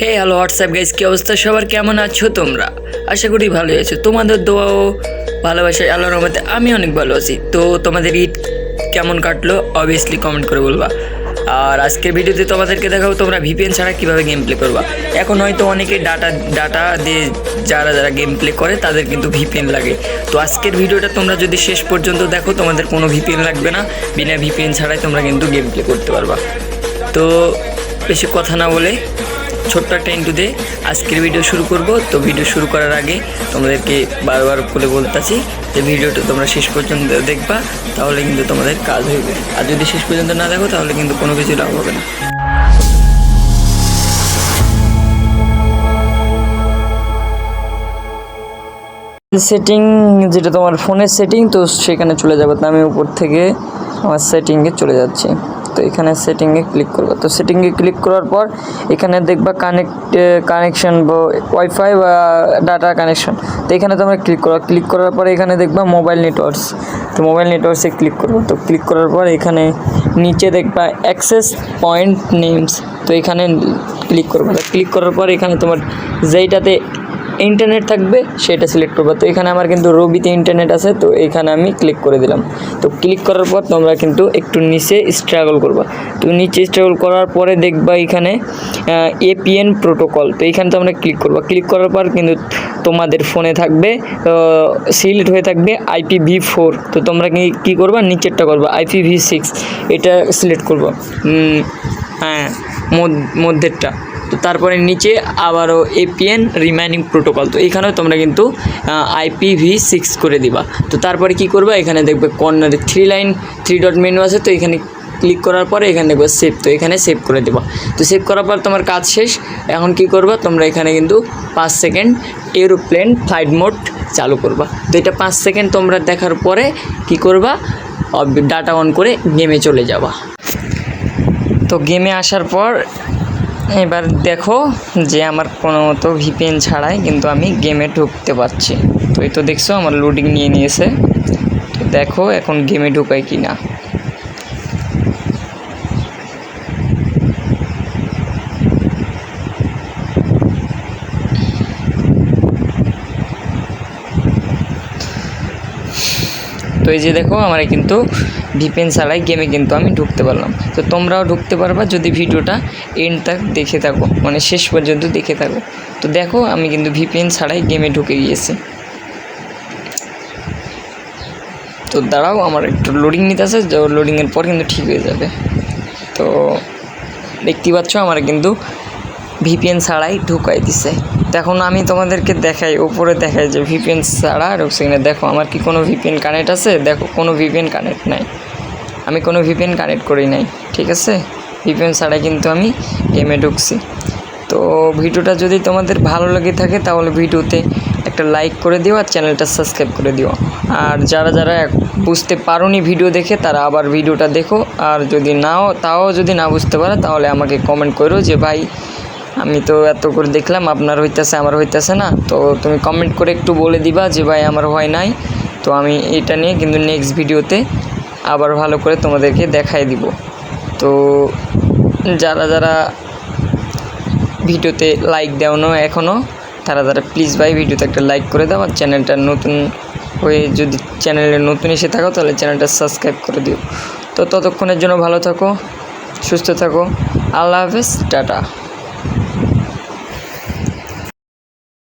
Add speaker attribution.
Speaker 1: হে hello WhatsApp guys কী অবস্থা? সবার কেমন আছো তোমরা? আশা করি ভালো আছো। তোমাদের দোয়াও ও ভালোবাসা আল্লাহর রহমতে আমি অনেক ভালো আছি। তো তোমাদের ঈদ কেমন কাটলো? অবভিয়াসলি কমেন্ট করে বলবা। আর আজকের ভিডিওতে তোমাদেরকে দেখাবো তোমরা ভিপিএন ছাড়া কীভাবে গেম প্লে করবা। এখন হয়তো অনেকে ডাটা ডাটা দিয়ে যারা যারা গেম প্লে করে, তাদের কিন্তু ভিপিএন লাগে। তো আজকের ভিডিওটা তোমরা যদি শেষ পর্যন্ত দেখো, তোমাদের কোনো ভিপিএন লাগবে না। বিনা ভিপিএন ছাড়াই তোমরা কিন্তু গেম প্লে করতে পারবা। তো বেশি কথা না বলে ছোট্ট একটা ইন্টুতে আজকের ভিডিও শুরু করব। তো ভিডিও শুরু করার আগে তোমাদেরকে বারবার করে বলতেছি যে ভিডিওটা তোমরা শেষ পর্যন্ত দেখবা, তাহলে কিন্তু তোমাদের কাজ হইবে। আর যদি শেষ পর্যন্ত না দেখো, তাহলে কিন্তু কোনো কিছু লাভ হবে না। সেটিং যেটা তোমার ফোনের সেটিং তো সেখানে চলে যাবে। তো আমি উপর থেকে আমার সেটিংয়ে চলে যাচ্ছি। তো এখানে সেটিংয়ে ক্লিক করব। তো সেটিংয়ে ক্লিক করার পর এখানে দেখবা কানেক্ট কানেকশন ওয়াইফাই বা ডাটা কানেকশন তো এখানে তোমরা ক্লিক করো। ক্লিক করার পর এখানে দেখবা মোবাইল নেটওয়ার্কস তো মোবাইল নেটওয়ার্কসে ক্লিক করব। তো ক্লিক করার পর এখানে নিচে দেখবা অ্যাক্সেস পয়েন্ট নেমস তো এখানে ক্লিক করব। ক্লিক করার পর এখানে তোমার যেইটাতে ইন্টারনেট থাকবে, সেটা সিলেক্ট করব। তো এখানে আমার কিন্তু রবিতে ইন্টারনেট আছে, তো এখানে আমি ক্লিক করে দিলাম। তো ক্লিক করার পর তোমরা কিন্তু একটু নিচে স্ট্রাগল করবা। তো নিচে স্ট্রাগল করার পরে দেখবা এখানে এপিএন প্রোটোকল তো এখানে তোমরা ক্লিক করবা। ক্লিক করার পর কিন্তু তোমাদের ফোনে থাকবে সিলেক্ট হয়ে থাকবে আইপি ভি ফোর তো তোমরা কি, কী করবা? নিচেরটা করবা আইপি ভি সিক্স এটা সিলেক্ট করব। হ্যাঁ মধ্যেরটা। তো তারপরে নিচে আবারও এপিএন রিমাইনিং প্রোটোকল তো এখানেও তোমরা কিন্তু আইপিভি সিক্স করে দিবা। তো তারপরে কি করবা? এখানে দেখবে কর্নারে three line three dot menu আছে। তো এখানে ক্লিক করার পরে এখানে দেখবে সেভ তো এখানে সেভ করে দেবা। তো সেভ করার পর তোমার কাজ শেষ। এখন কি করবা? তোমরা এখানে কিন্তু পাঁচ সেকেন্ড এরোপ্লেন ফ্লাইট মোড চালু করবা। তো এটা পাঁচ সেকেন্ড তোমরা দেখার পরে কি করবা? ডাটা অন করে গেমে চলে যাবা। তো গেমে আসার পর এবার দেখো যে আমার কোনো মতো ভিপিএন ছাড়াই কিন্তু আমি গেমে ঢুকতে পারছি। তো এই তো দেখছ আমার লোডিং নিয়ে নিয়েছে। তো দেখো এখন গেমে ঢুকাই কি না তো এই যে দেখো, আমার কিন্তু ভিপিএন ছাড়াই গেমে কিন্তু আমি ঢুকতে পারলাম। তো তোমরাও ঢুকতে পারবা যদি ভিডিওটা এন্ড তাক দেখে থাকো মানে শেষ পর্যন্ত দেখে থাকো। তো দেখো, আমি কিন্তু ভিপিএন ছাড়াই গেমে ঢুকে গিয়েছি। তো দাঁড়াও, আমার একটু লোডিং নিতে আছে লোডিংয়ের পর কিন্তু ঠিক হয়ে যাবে। তো দেখতে পাচ্ছ, আমার কিন্তু ভিপিএন ছাড়াই ঢুকাই দিছে। এখন আমি তোমাদেরকে দেখাই, উপরে দেখাই যে ভিপিএন ছাড়া ঢুকছে কিনা দেখো, আমার কি কোনো ভিপিএন কানেক্ট আছে? দেখো, কোনো ভিপিএন কানেক্ট নাই। আমি কোনো ভিপিএন কানেক্ট করি নাই, ঠিক আছে? ভিপিএন ছাড়াই কিন্তু আমি গেমে ঢুকছি। তো ভিডিওটা যদি তোমাদের ভালো লেগে থাকে, তাহলে ভিডিওতে একটা লাইক করে দিও আর চ্যানেলটা সাবস্ক্রাইব করে দিও। আর যারা যারা বুঝতে পারোনি ভিডিও দেখে, তারা আবার ভিডিওটা দেখো। আর যদি নাও তাও যদি না বুঝতে পারো, তাহলে আমাকে কমেন্ট করো যে, ভাই আমি তো এত করে দেখলাম, আপনার হইতেছে, আমার হইতেছে না। তো তুমি কমেন্ট করে একটু বলে দিবা যে, ভাই, আমার হয় নাই। তো আমি এটা নিয়ে কিন্তু নেক্সট ভিডিওতে আবার ভালো করে তোমাদেরকে দেখাই দিব। তো যারা যারা ভিডিওতে লাইক দেও না এখনও তারা তারা প্লিজ ভাই ভিডিওতে একটা লাইক করে দাও। আর চ্যানেলটা নতুন হয়ে যদি চ্যানেলে নতুন এসে থাকো, তাহলে চ্যানেলটা সাবস্ক্রাইব করে দিও। তো ততক্ষণের জন্য ভালো থাকো, সুস্থ থাকো। আল্লাহ হাফেজ, টাটা।